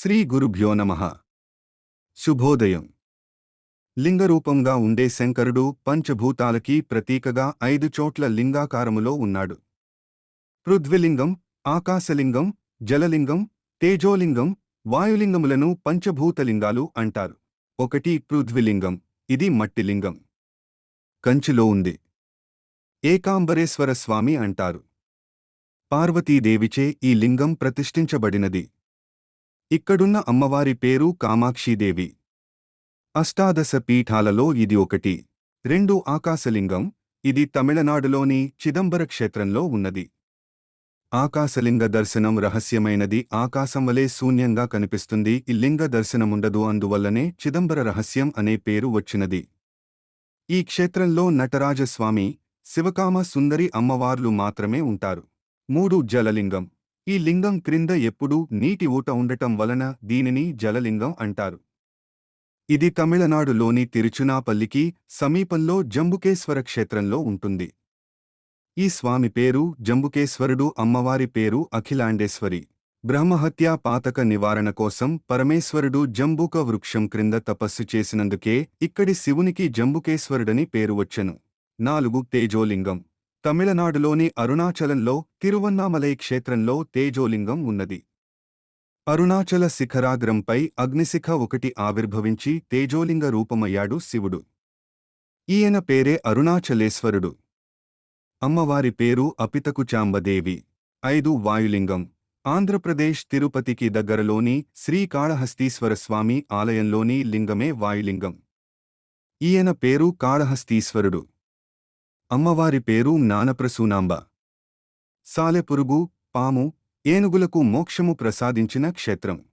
శ్రీ గురుభ్యో నమ. శుభోదయం. లింగరూపంగా ఉండే శంకరుడు పంచభూతాలకి ప్రతీకగా ఐదు చోట్ల లింగాకారములో ఉన్నాడు. పృథ్విలింగం ఆకాశలింగం జలలింగం తేజోలింగం వాయులింగములను పంచభూతలింగాలు అంటారు. ఒకటి పృథ్విలింగం ఇది మట్టిలింగం. కంచిలో ఉంది. ఏకాంబరేశ్వర స్వామి అంటారు. పార్వతీదేవిచే ఈ లింగం ప్రతిష్ఠించబడినది. ఇక్కడున్న అమ్మవారి పేరు కామాక్షీదేవి. అష్టాదశ పీఠాలలో ఇది ఒకటి. రెండు ఆకాశలింగం ఇది తమిళనాడులోని చిదంబర క్షేత్రంలో ఉన్నది. ఆకాశలింగ దర్శనం రహస్యమైనది ఆకాశం వలె శూన్యంగా కనిపిస్తుంది ఈ లింగ దర్శనముండదు అందువల్లనే చిదంబర రహస్యం అనే పేరు వచ్చినది. ఈ క్షేత్రంలో నటరాజస్వామి శివకామ సుందరి అమ్మవార్లు మాత్రమే ఉంటారు. మూడు జలలింగం. ఈ లింగం క్రింద ఎప్పుడూ నీటి ఊట ఉండటం వలన దీనిని జలలింగం అంటారు. ఇది తమిళనాడులోని తిరుచునాపల్లికి సమీపంలో జంబుకేశ్వర క్షేత్రంలో ఉంటుంది. ఈ స్వామి పేరు జంబుకేశ్వరుడు అమ్మవారి పేరు అఖిలాండేశ్వరి. బ్రహ్మహత్యా పాతక నివారణ కోసం పరమేశ్వరుడు జంబూక వృక్షం క్రింద తపస్సు చేసినందుకే ఇక్కడి శివునికి జంబుకేశ్వరుడని పేరు వచ్చెను. నాలుగు తేజోలింగం. తమిళనాడులోని అరుణాచలంలో తిరువన్నామలై క్షేత్రంలో తేజోలింగం ఉన్నది. అరుణాచల శిఖరాగ్రంపై అగ్నిశిఖ ఒకటి ఆవిర్భవించి తేజోలింగ రూపమయ్యాడు శివుడు. ఈయన పేరే అరుణాచలేశ్వరుడు. అమ్మవారి పేరు అపితకుచాంబదేవి. ఐదు వాయులింగం. ఆంధ్రప్రదేశ్ తిరుపతికి దగ్గరలోని శ్రీకాళహస్తీశ్వరస్వామి ఆలయంలోని లింగమే వాయులింగం. ఈయన పేరు కాళహస్తీశ్వరుడు. అమ్మవారి పేరు జ్ఞానప్రసూనాంబ. సాలెపురుగు పాము ఏనుగులకు మోక్షము ప్రసాదించిన క్షేత్రం.